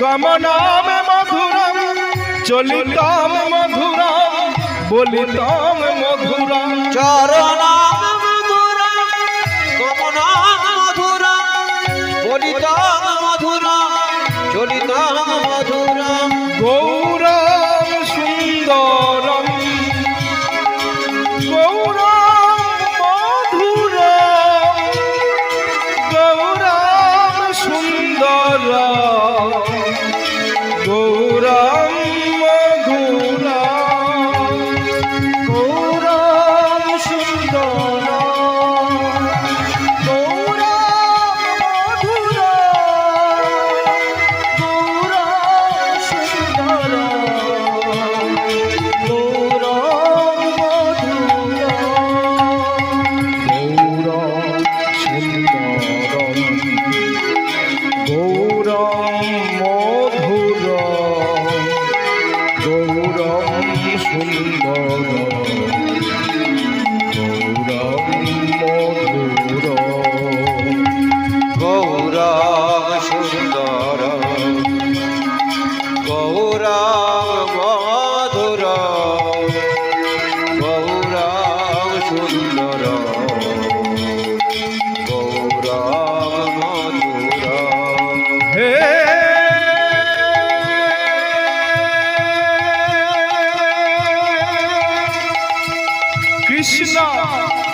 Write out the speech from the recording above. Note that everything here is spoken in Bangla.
গমনাম মধুরম চলিতম মধুরম বলিতম মধুরম। চরণাম মধুরম গমনাম মধুরম বলিতম মধুরম চলিতম মধুরম। সুন্দর। গৌরব মধুর গৌরব সুন্দর। গৌরব মধুর। গৌরব সুন্দর। গৌরব 你是谁。